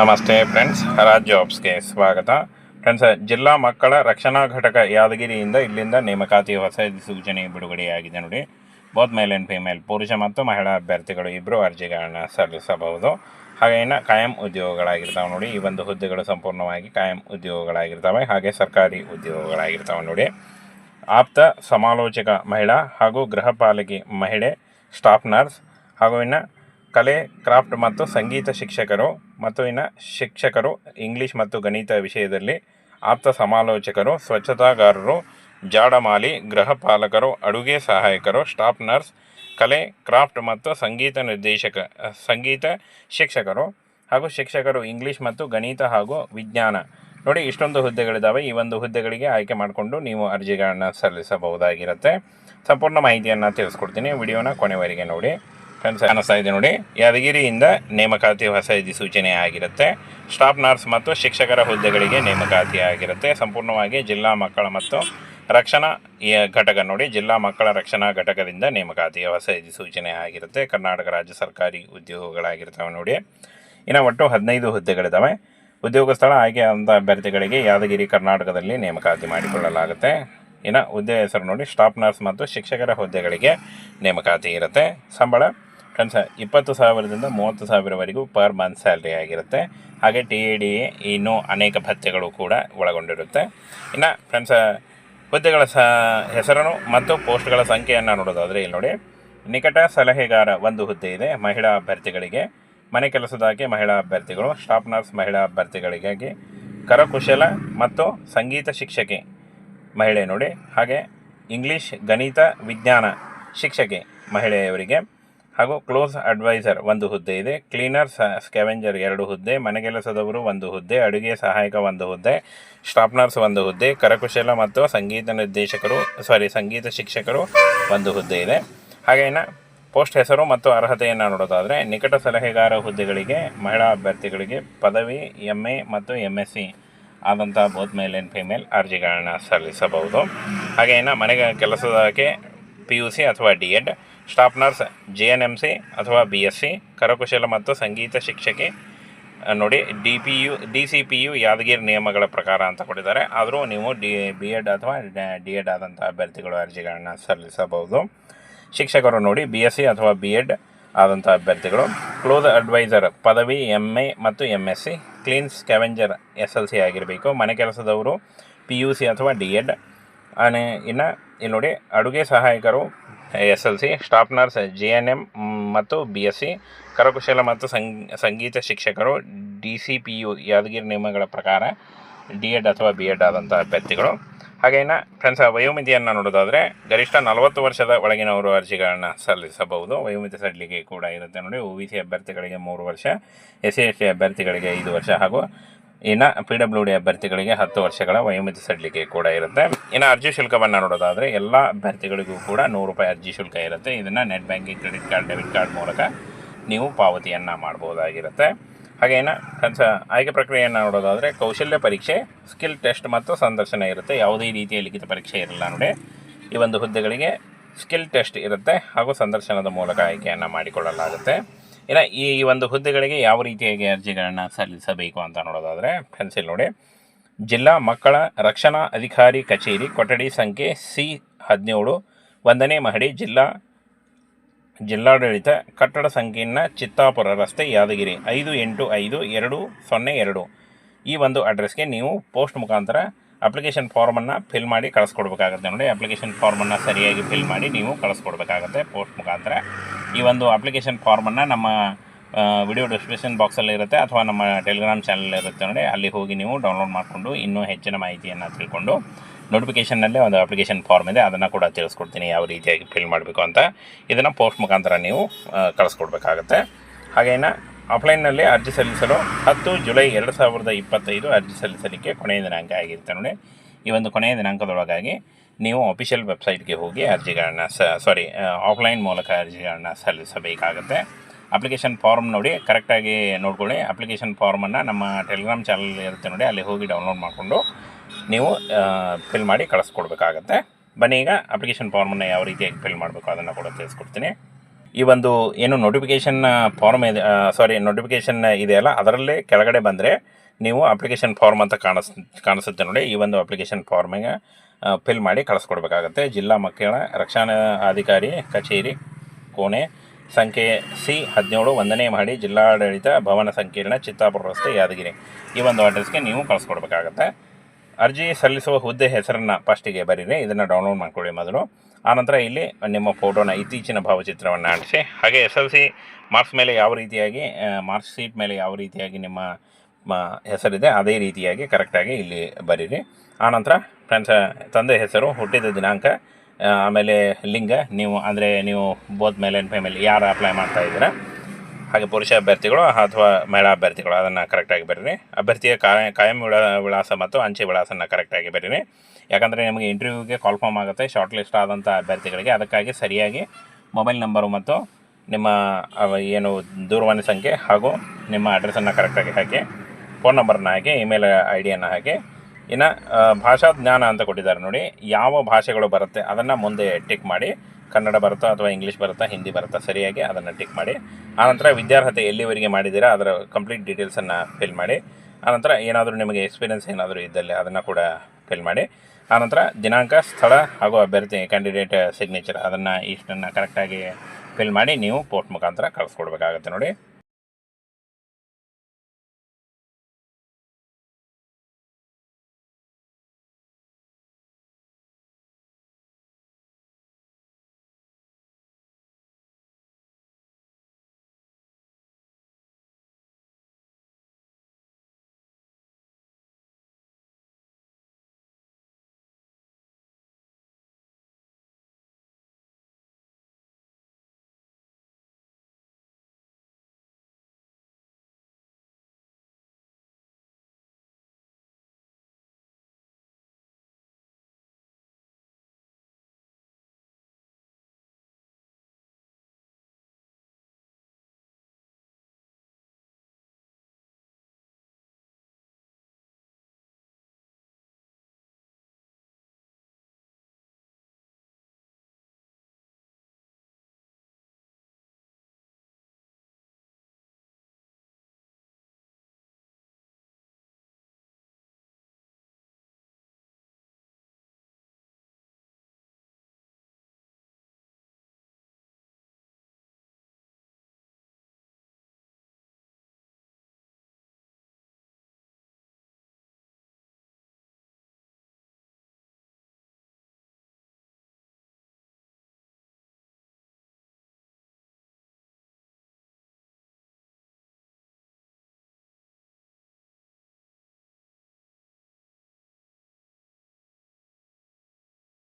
ನಮಸ್ತೆ ಫ್ರೆಂಡ್ಸ್ ರಾಜ್ ಜಾಬ್ಸ್ಗೆ ಸ್ವಾಗತ. ಫ್ರೆಂಡ್ಸ್, ಜಿಲ್ಲಾ ಮಕ್ಕಳ ರಕ್ಷಣಾ ಘಟಕ ಯಾದಗಿರಿಯಿಂದ ಇಲ್ಲಿಂದ ನೇಮಕಾತಿ ಹೊಸ ಸೂಚನೆ ಬಿಡುಗಡೆಯಾಗಿದೆ ನೋಡಿ. ಬೋತ್ ಮೇಲ್ ಆ್ಯಂಡ್ ಫಿಮೇಲ್ ಪುರುಷ ಮತ್ತು ಮಹಿಳಾ ಅಭ್ಯರ್ಥಿಗಳು ಇಬ್ಬರು ಅರ್ಜಿಗಳನ್ನು ಸಲ್ಲಿಸಬಹುದು. ಹಾಗೆ ಇನ್ನು ಕಾಯಂ ಉದ್ಯೋಗಗಳಾಗಿರ್ತಾವೆ ನೋಡಿ. ಈ ಒಂದು ಹುದ್ದೆಗಳು ಸಂಪೂರ್ಣವಾಗಿ ಕಾಯಂ ಉದ್ಯೋಗಗಳಾಗಿರ್ತವೆ. ಹಾಗೆ ಸರ್ಕಾರಿ ಉದ್ಯೋಗಗಳಾಗಿರ್ತವೆ ನೋಡಿ. ಆಪ್ತ ಸಮಾಲೋಚಕ ಮಹಿಳಾ ಹಾಗೂ ಗೃಹ ಮಹಿಳೆ ಸ್ಟಾಫ್ ನರ್ಸ್ ಹಾಗೂ ಇನ್ನು ಕಲೆ, ಕ್ರಾಫ್ಟ್ ಮತ್ತು ಸಂಗೀತ ಶಿಕ್ಷಕರು ಮತ್ತು ಇನ್ನು ಶಿಕ್ಷಕರು, ಇಂಗ್ಲೀಷ್ ಮತ್ತು ಗಣಿತ ವಿಷಯದಲ್ಲಿ ಆಪ್ತ ಸಮಾಲೋಚಕರು, ಸ್ವಚ್ಛತಾಗಾರರು, ಜಾಡಮಾಲಿ, ಗೃಹಪಾಲಕರು, ಅಡುಗೆ ಸಹಾಯಕರು, ಸ್ಟಾಫ್ ನರ್ಸ್, ಕಲೆ, ಕ್ರಾಫ್ಟ್ ಮತ್ತು ಸಂಗೀತ ನಿರ್ದೇಶಕ, ಸಂಗೀತ ಶಿಕ್ಷಕರು ಹಾಗೂ ಶಿಕ್ಷಕರು ಇಂಗ್ಲೀಷ್ ಮತ್ತು ಗಣಿತ ಹಾಗೂ ವಿಜ್ಞಾನ. ನೋಡಿ, ಇಷ್ಟೊಂದು ಹುದ್ದೆಗಳಿದ್ದಾವೆ ಈ ಒಂದು ಹುದ್ದೆಗಳಿಗೆ ಆಯ್ಕೆ ಮಾಡಿಕೊಂಡು ನೀವು ಅರ್ಜಿಗಳನ್ನು ಸಲ್ಲಿಸಬಹುದಾಗಿರುತ್ತೆ. ಸಂಪೂರ್ಣ ಮಾಹಿತಿಯನ್ನು ತಿಳಿಸ್ಕೊಡ್ತೀನಿ. ವಿಡಿಯೋನ ಕೊನೆವರೆಗೆ ನೋಡಿ. ಅನ್ನಿಸ್ತಾ ಇದೆ ನೋಡಿ, ಯಾದಗಿರಿಯಿಂದ ನೇಮಕಾತಿ ಹೊಸ ಸೂಚನೆ ಆಗಿರುತ್ತೆ. ಸ್ಟಾಫ್ ನರ್ಸ್ ಮತ್ತು ಶಿಕ್ಷಕರ ಹುದ್ದೆಗಳಿಗೆ ನೇಮಕಾತಿ ಆಗಿರುತ್ತೆ. ಸಂಪೂರ್ಣವಾಗಿ ಜಿಲ್ಲಾ ಮಕ್ಕಳ ಮತ್ತು ರಕ್ಷಣಾ ಘಟಕ ನೋಡಿ, ಜಿಲ್ಲಾ ಮಕ್ಕಳ ರಕ್ಷಣಾ ಘಟಕದಿಂದ ನೇಮಕಾತಿಯ ಹೊಸ ಸೂಚನೆ ಆಗಿರುತ್ತೆ. ಕರ್ನಾಟಕ ರಾಜ್ಯ ಸರ್ಕಾರಿ ಉದ್ಯೋಗಗಳಾಗಿರ್ತವೆ ನೋಡಿ. ಇನ್ನು ಒಟ್ಟು ಹದಿನೈದು ಹುದ್ದೆಗಳಿದ್ದಾವೆ ಉದ್ಯೋಗ ಸ್ಥಳ, ಆಯ್ಕೆ ಅಭ್ಯರ್ಥಿಗಳಿಗೆ ಯಾದಗಿರಿ, ಕರ್ನಾಟಕದಲ್ಲಿ ನೇಮಕಾತಿ ಮಾಡಿಕೊಳ್ಳಲಾಗುತ್ತೆ. ಇನ್ನು ಹುದ್ದೆ ಹೆಸರು ನೋಡಿ ಸ್ಟಾಫ್ ನರ್ಸ್ ಮತ್ತು ಶಿಕ್ಷಕರ ಹುದ್ದೆಗಳಿಗೆ ನೇಮಕಾತಿ ಇರುತ್ತೆ. ಸಂಬಳ ಫ್ರೆಂಡ್ಸ್ ಇಪ್ಪತ್ತು ಸಾವಿರದಿಂದ ಮೂವತ್ತು ಸಾವಿರವರೆಗೂ ಪರ್ ಮಂತ್ ಸ್ಯಾಲ್ರಿ ಆಗಿರುತ್ತೆ. ಹಾಗೆ ಟಿ ಎ ಡಿ ಇನ್ನೂ ಅನೇಕ ಭತ್ಯೆಗಳು ಕೂಡ ಒಳಗೊಂಡಿರುತ್ತೆ. ಇನ್ನು ಫ್ರೆಂಡ್ಸ, ಹುದ್ದೆಗಳ ಸ ಹೆಸರನ್ನು ಮತ್ತು ಪೋಸ್ಟ್ಗಳ ಸಂಖ್ಯೆಯನ್ನು ನೋಡೋದಾದರೆ ಇಲ್ಲಿ ನೋಡಿ. ನಿಕಟ ಸಲಹೆಗಾರ ಒಂದು ಹುದ್ದೆ ಇದೆ, ಮಹಿಳಾ ಅಭ್ಯರ್ಥಿಗಳಿಗೆ. ಮನೆ ಕೆಲಸದಾಗಿ ಮಹಿಳಾ ಅಭ್ಯರ್ಥಿಗಳು, ಸ್ಟಾಫ್ ನರ್ಸ್ ಮಹಿಳಾ ಅಭ್ಯರ್ಥಿಗಳಿಗಾಗಿ. ಕರಕುಶಲ ಮತ್ತು ಸಂಗೀತ ಶಿಕ್ಷಕಿ ಮಹಿಳೆ ನೋಡಿ. ಹಾಗೆ ಇಂಗ್ಲೀಷ್ ಗಣಿತ ವಿಜ್ಞಾನ ಶಿಕ್ಷಕಿ ಮಹಿಳೆಯವರಿಗೆ. ಹಾಗೂ ಕ್ಲೋಸ್ ಅಡ್ವೈಸರ್ ಒಂದು ಹುದ್ದೆ ಇದೆ. ಕ್ಲೀನರ್ ಸ್ಕ್ಯಾವೆಂಜರ್ ಎರಡು ಹುದ್ದೆ ಮನೆಗೆಲಸದವರು ಒಂದು ಹುದ್ದೆ, ಅಡುಗೆ ಸಹಾಯಕ ಒಂದು ಹುದ್ದೆ ಸ್ಟಾಪ್ನರ್ಸ್ ಒಂದು ಹುದ್ದೆ, ಕರಕುಶಲ ಮತ್ತು ಸಂಗೀತ ನಿರ್ದೇಶಕರು, ಸಾರಿ, ಸಂಗೀತ ಶಿಕ್ಷಕರು ಒಂದು ಹುದ್ದೆ ಇದೆ. ಹಾಗೇನ ಪೋಸ್ಟ್ ಹೆಸರು ಮತ್ತು ಅರ್ಹತೆಯನ್ನು ನೋಡೋದಾದರೆ ನಿಕಟ ಸಲಹೆಗಾರ ಹುದ್ದೆಗಳಿಗೆ ಮಹಿಳಾ ಅಭ್ಯರ್ಥಿಗಳಿಗೆ ಪದವಿ ಎಂ ಎ ಮತ್ತು ಎಂ ಎಸ್ ಸಿ ಆದಂಥ ಬೋತ್ ಮೇಲ್ ಆ್ಯಂಡ್ ಫಿಮೇಲ್ ಅರ್ಜಿಗಳನ್ನು ಸಲ್ಲಿಸಬಹುದು. ಹಾಗೆ ಇನ್ನು ಮನೆಗೆ ಕೆಲಸದಕ್ಕೆ ಪಿ ಯು ಸಿ ಅಥವಾ D Ed staff nurse, J N M C ಅಥವಾ ಬಿ ಎಸ್ ಸಿ, ಕರಕುಶಲ ಮತ್ತು ಸಂಗೀತ ಶಿಕ್ಷಕಿ ನೋಡಿ, D P U, D C P U Yadagiri ನಿಯಮಗಳ ಪ್ರಕಾರ ಅಂತ ಕೊಟ್ಟಿದ್ದಾರೆ. ಆದರೂ ನೀವು ಡಿ ಬಿ ಎಡ್ ಅಥವಾ ಡಿ ಎಡ್ ಆದಂಥ ಅಭ್ಯರ್ಥಿಗಳು ಅರ್ಜಿಗಳನ್ನು ಸಲ್ಲಿಸಬಹುದು. ಶಿಕ್ಷಕರು ನೋಡಿ, ಬಿ ಎಸ್ ಸಿ ಅಥವಾ ಬಿ ಎಡ್ ಆದಂಥ ಅಭ್ಯರ್ಥಿಗಳು. ಕ್ಲೋಸ್ ಅಡ್ವೈಸರ್ ಪದವಿ ಎಂ ಎ ಮತ್ತು M S C. Clean scavenger S L C ಆಗಿರಬೇಕು. ಮನೆ ಕೆಲಸದವರು ಪಿ ಯು ಸಿ ಅಥವಾ ಡಿ ಎಡ್. ಇನ್ನು ಇಲ್ಲಿ ನೋಡಿ, ಅಡುಗೆ ಸಹಾಯಕರು S L C staff nurse, J N M ಮತ್ತು ಬಿ ಎಸ್ ಸಿ, ಕರಕುಶಲ ಮತ್ತು ಸಂಗ್, ಸಂಗೀತ ಶಿಕ್ಷಕರು, D C P U Yadagiri ನಿಯಮಗಳ ಪ್ರಕಾರ ಡಿ ಎಡ್ ಅಥವಾ ಬಿ ಎಡ್ ಆದಂಥ ಅಭ್ಯರ್ಥಿಗಳು. ಹಾಗೇನ ಫ್ರೆಂಡ್ಸ್ ವಯೋಮಿತಿಯನ್ನು ನೋಡೋದಾದರೆ ಗರಿಷ್ಠ ನಲವತ್ತು ವರ್ಷದ ಒಳಗಿನವರು ಅರ್ಜಿಗಳನ್ನು ಸಲ್ಲಿಸಬಹುದು. ವಯೋಮಿತಿ ಸಡಿಲಿಕೆ ಕೂಡ ಇರುತ್ತೆ ನೋಡಿ. ಒ ಬಿ ಸಿ ಅಭ್ಯರ್ಥಿಗಳಿಗೆ ಮೂರು ವರ್ಷ, ಎಸ್ ಸಿ ಎಸ್ ಟಿ ಅಭ್ಯರ್ಥಿಗಳಿಗೆ ಐದು ವರ್ಷ ಹಾಗೂ ಇನ್ನು ಪಿ ಡಬ್ಲ್ಯೂ ಡಿ ಅಭ್ಯರ್ಥಿಗಳಿಗೆ ಹತ್ತು ವರ್ಷಗಳ ವಯೋಮಿತಿ ಸಡಿಲಿಕೆ ಕೂಡ ಇರುತ್ತೆ. ಇನ್ನು ಅರ್ಜಿ ಶುಲ್ಕವನ್ನು ನೋಡೋದಾದರೆ ಎಲ್ಲ ಅಭ್ಯರ್ಥಿಗಳಿಗೂ ಕೂಡ ನೂರು ರೂಪಾಯಿ ಅರ್ಜಿ ಶುಲ್ಕ ಇರುತ್ತೆ. ಇದನ್ನು net banking, credit card, debit card ಮೂಲಕ ನೀವು ಪಾವತಿಯನ್ನು ಮಾಡ್ಬೋದಾಗಿರುತ್ತೆ. ಹಾಗೇನ ಆಯ್ಕೆ ಪ್ರಕ್ರಿಯೆಯನ್ನು ನೋಡೋದಾದರೆ ಕೌಶಲ್ಯ ಪರೀಕ್ಷೆ, ಸ್ಕಿಲ್ ಟೆಸ್ಟ್ ಮತ್ತು ಸಂದರ್ಶನ ಇರುತ್ತೆ. ಯಾವುದೇ ರೀತಿಯ ಲಿಖಿತ ಪರೀಕ್ಷೆ ಇರಲ್ಲ ನೋಡಿ. ಈ ಒಂದು ಹುದ್ದೆಗಳಿಗೆ ಸ್ಕಿಲ್ ಟೆಸ್ಟ್ ಇರುತ್ತೆ ಹಾಗೂ ಸಂದರ್ಶನದ ಮೂಲಕ ಆಯ್ಕೆಯನ್ನು ಮಾಡಿಕೊಳ್ಳಲಾಗುತ್ತೆ. ಇನ್ನು ಈ ಒಂದು ಹುದ್ದೆಗಳಿಗೆ ಯಾವ ರೀತಿಯಾಗಿ ಅರ್ಜಿಗಳನ್ನು ಸಲ್ಲಿಸಬೇಕು ಅಂತ ನೋಡೋದಾದರೆ ಪೆನ್ಸಿಲ್ ನೋಡಿ. ಜಿಲ್ಲಾ ಮಕ್ಕಳ ರಕ್ಷಣಾ ಅಧಿಕಾರಿ ಕಚೇರಿ, ಕೊಠಡಿ ಸಂಖ್ಯೆ ಸಿ ಹದಿನೇಳು. ಒಂದನೇ ಮಹಡಿ, ಜಿಲ್ಲಾ ಜಿಲ್ಲಾಡಳಿತ ಕಟ್ಟಡ ಸಂಕೀರ್ಣ ಚಿತ್ತಾಪುರ ರಸ್ತೆ, ಯಾದಗಿರಿ. ಐದು ಎಂಟು ಐದು ಎರಡು ಸೊನ್ನೆ ಎರಡು. ಈ ಒಂದು ಅಡ್ರೆಸ್ಗೆ ನೀವು ಪೋಸ್ಟ್ ಮುಖಾಂತರ ಅಪ್ಲಿಕೇಶನ್ ಫಾರ್ಮನ್ನು ಫಿಲ್ ಮಾಡಿ ಕಳಿಸ್ಕೊಡ್ಬೇಕಾಗತ್ತೆ ನೋಡಿ. ಅಪ್ಲಿಕೇಶನ್ ಫಾರ್ಮನ್ನು ಸರಿಯಾಗಿ ಫಿಲ್ ಮಾಡಿ ನೀವು ಕಳಿಸ್ಕೊಡ್ಬೇಕಾಗತ್ತೆ ಪೋಸ್ಟ್ ಮುಖಾಂತರ. ಈ ಒಂದು ಅಪ್ಲಿಕೇಶನ್ ಫಾರ್ಮನ್ನು ನಮ್ಮ ವಿಡಿಯೋ ಡಿಸ್ಕ್ರಿಪ್ಷನ್ ಬಾಕ್ಸಲ್ಲಿ ಇರುತ್ತೆ ಅಥವಾ ನಮ್ಮ ಟೆಲಿಗ್ರಾಮ್ ಚಾನಲ್ ಇರುತ್ತೆ ನೋಡಿ. ಅಲ್ಲಿ ಹೋಗಿ ನೀವು ಡೌನ್ಲೋಡ್ ಮಾಡಿಕೊಂಡು ಇನ್ನೂ ಹೆಚ್ಚಿನ ಮಾಹಿತಿಯನ್ನು ತಿಳ್ಕೊಂಡು ನೋಟಿಫಿಕೇಷನ್ನಲ್ಲೇ ಒಂದು ಅಪ್ಲಿಕೇಶನ್ ಫಾರ್ಮ್ ಇದೆ. ಅದನ್ನು ಕೂಡ ತಿಳಿಸ್ಕೊಡ್ತೀನಿ ಯಾವ ರೀತಿಯಾಗಿ ಫಿಲ್ ಮಾಡಬೇಕು ಅಂತ. ಇದನ್ನು ಪೋಸ್ಟ್ ಮುಖಾಂತರ ನೀವು ಕಳಿಸ್ಕೊಡ್ಬೇಕಾಗತ್ತೆ. ಹಾಗೇನ ಆಫ್ಲೈನ್ನಲ್ಲಿ ಅರ್ಜಿ ಸಲ್ಲಿಸಲು ಹತ್ತು ಜುಲೈ ಎರಡು ಸಾವಿರದ ಇಪ್ಪತ್ತೈದು ಅರ್ಜಿ ಸಲ್ಲಿಸಲಿಕ್ಕೆ ಕೊನೆಯ ದಿನಾಂಕ ಆಗಿರುತ್ತೆ ನೋಡಿ. ಈ ಒಂದು ಕೊನೆಯ ದಿನಾಂಕದೊಳಗಾಗಿ ನೀವು ಅಫಿಷಿಯಲ್ ವೆಬ್ಸೈಟ್ಗೆ ಹೋಗಿ ಅರ್ಜಿಗಳನ್ನು ಸ ಸಾರಿ ಆಫ್ಲೈನ್ ಮೂಲಕ ಅರ್ಜಿಗಳನ್ನು ಸಲ್ಲಿಸಬೇಕಾಗತ್ತೆ. ಅಪ್ಲಿಕೇಶನ್ ಫಾರ್ಮ್ ನೋಡಿ ಕರೆಕ್ಟಾಗಿ ನೋಡ್ಕೊಳ್ಳಿ. ಅಪ್ಲಿಕೇಶನ್ ಫಾರ್ಮನ್ನು ನಮ್ಮ ಟೆಲಿಗ್ರಾಮ್ ಚಾನಲ್ ಇರುತ್ತೆ ನೋಡಿ, ಅಲ್ಲಿ ಹೋಗಿ ಡೌನ್ಲೋಡ್ ಮಾಡಿಕೊಂಡು ನೀವು ಫಿಲ್ ಮಾಡಿ ಕಳಿಸ್ಕೊಡ್ಬೇಕಾಗತ್ತೆ. ಬನ್ನಿ ಈಗ ಅಪ್ಲಿಕೇಶನ್ ಫಾರ್ಮನ್ನು ಯಾವ ರೀತಿಯಾಗಿ ಫಿಲ್ ಮಾಡಬೇಕು ಅದನ್ನು ಕೂಡ ತಿಳಿಸ್ಕೊಡ್ತೀನಿ. ಈ ಒಂದು ಏನು ನೋಟಿಫಿಕೇಷನ್ ಫಾರ್ಮ್ ಇದೆ ಸಾರಿ ನೋಟಿಫಿಕೇಷನ್ ಇದೆಯಲ್ಲ ಅದರಲ್ಲೇ ಕೆಳಗಡೆ ಬಂದರೆ ನೀವು ಅಪ್ಲಿಕೇಶನ್ ಫಾರ್ಮ್ ಅಂತ ಕಾಣಿಸ್, ಕಾಣಿಸುತ್ತೆ ನೋಡಿ. ಈ ಒಂದು ಅಪ್ಲಿಕೇಶನ್ ಫಾರ್ಮಿಗೆ ಫಿಲ್ ಮಾಡಿ ಕಳಿಸ್ಕೊಡ್ಬೇಕಾಗತ್ತೆ. ಜಿಲ್ಲಾ ಮಕ್ಕಳ ರಕ್ಷಣಾ ಅಧಿಕಾರಿ ಕಚೇರಿ, ಕೋಣೆ ಸಂಖ್ಯೆ ಸಿ ಹದಿನೇಳು ಒಂದನೇ ಮಾಡಿ ಜಿಲ್ಲಾಡಳಿತ ಭವನ ಸಂಕೀರ್ಣ, ಚಿತ್ತಾಪುರ ರಸ್ತೆ, ಯಾದಗಿರಿ. ಈ ಒಂದು ಅಡ್ರೆಸ್ಗೆ ನೀವು ಕಳಿಸ್ಕೊಡ್ಬೇಕಾಗತ್ತೆ. ಅರ್ಜಿ ಸಲ್ಲಿಸುವ ಹುದ್ದೆ ಹೆಸರನ್ನು ಫಸ್ಟಿಗೆ ಬರೀರಿ. ಇದನ್ನು ಡೌನ್ಲೋಡ್ ಮಾಡ್ಕೊಳ್ಳಿ ಮೊದಲು. ಆನಂತರ ಇಲ್ಲಿ ನಿಮ್ಮ ಫೋಟೋನ ಇತ್ತೀಚಿನ ಭಾವಚಿತ್ರವನ್ನು ಅಂಟಿಸಿ. ಹಾಗೆ ಎಸ್ ಎಲ್ ಸಿ ಮಾರ್ಕ್ಸ್ ಮೇಲೆ ಯಾವ ರೀತಿಯಾಗಿ ಮಾರ್ಕ್ಸ್ ಶೀಟ್ ಮೇಲೆ ಯಾವ ರೀತಿಯಾಗಿ ನಿಮ್ಮ ಹೆಸರಿದೆ. ಅದೇ ರೀತಿಯಾಗಿ ಕರೆಕ್ಟಾಗಿ ಇಲ್ಲಿ ಬರೀರಿ. ಆನಂತರ ಫ್ರೆಂಡ್ಸ್, ತಂದೆ ಹೆಸರು, ಹುಟ್ಟಿದ ದಿನಾಂಕ ಆಮೇಲೆ ಲಿಂಗ, ನೀವು ಅಂದರೆ ನೀವು ಬೋತ್ ಮೇಲೆ ಆ್ಯಂಡ್ ಫೈಮೇಲ್ ಯಾರು ಅಪ್ಲೈ ಮಾಡ್ತಾ ಇದ್ದೀರಾ? ಹಾಗೆ ಪುರುಷ ಅಭ್ಯರ್ಥಿಗಳು ಅಥವಾ ಮಹಿಳಾ ಅಭ್ಯರ್ಥಿಗಳು, ಅದನ್ನು ಕರೆಕ್ಟಾಗಿ ಬರೀರಿ. ಅಭ್ಯರ್ಥಿಯ ಕಾಯ ಕಾಯಂ ವಿಳಾ, ವಿಳಾಸ ಮತ್ತು ಅಂಚೆ ವಿಳಾಸನ ಕರೆಕ್ಟಾಗಿ ಬರೀರಿ. ಯಾಕಂದರೆ ನಿಮಗೆ ಇಂಟರ್ವ್ಯೂಗೆ ಕಾಲ್ ಫಾರ್ಮ್ ಆಗುತ್ತೆ ಶಾರ್ಟ್ ಲಿಸ್ಟ್ ಆದಂಥ ಅಭ್ಯರ್ಥಿಗಳಿಗೆ, ಅದಕ್ಕಾಗಿ ಸರಿಯಾಗಿ ಮೊಬೈಲ್ ನಂಬರು ಮತ್ತು ನಿಮ್ಮ ಏನು ದೂರವಾಣಿ ಸಂಖ್ಯೆ ಹಾಗೂ ನಿಮ್ಮ ಅಡ್ರೆಸ್ಸನ್ನು ಕರೆಕ್ಟಾಗಿ ಹಾಕಿ ಫೋನ್ ನಂಬರ್ನ ಹಾಕಿ, ಇಮೇಲ್ ಐ ಡಿಯನ್ನು ಹಾಕಿ. ಇನ್ನು ಭಾಷಾ ಜ್ಞಾನ ಅಂತ ಕೊಟ್ಟಿದ್ದಾರೆ ನೋಡಿ, ಯಾವ ಭಾಷೆಗಳು ಬರುತ್ತೆ ಅದನ್ನು ಮುಂದೆ ಟಿಕ್ ಮಾಡಿ. ಕನ್ನಡ ಬರುತ್ತಾ ಅಥವಾ ಇಂಗ್ಲೀಷ್ ಬರುತ್ತಾ, ಹಿಂದಿ ಬರುತ್ತಾ ಸರಿಯಾಗಿ ಅದನ್ನು ಟಿಕ್ ಮಾಡಿ. ಆನಂತರ ವಿದ್ಯಾರ್ಹತೆ ಎಲ್ಲಿವರೆಗೆ ಮಾಡಿದ್ದೀರಾ ಅದರ ಕಂಪ್ಲೀಟ್ ಡೀಟೇಲ್ಸನ್ನು ಫಿಲ್ ಮಾಡಿ. ಆನಂತರ ಏನಾದರೂ ನಿಮಗೆ ಎಕ್ಸ್ಪೀರಿಯನ್ಸ್ ಏನಾದರೂ ಇದ್ದಲ್ಲಿ ಅದನ್ನು ಕೂಡ ಫಿಲ್ ಮಾಡಿ. ಆನಂತರ ದಿನಾಂಕ, ಸ್ಥಳ ಹಾಗೂ ಅಭ್ಯರ್ಥಿ ಕ್ಯಾಂಡಿಡೇಟ್ ಸಿಗ್ನೇಚರ್ ಅದನ್ನು ಇಷ್ಟನ್ನು ಕರೆಕ್ಟಾಗಿ ಫಿಲ್ ಮಾಡಿ ನೀವು ಪೋಸ್ಟ್ ಮುಖಾಂತರ ಕಳಿಸ್ಕೊಡ್ಬೇಕಾಗತ್ತೆ ನೋಡಿ.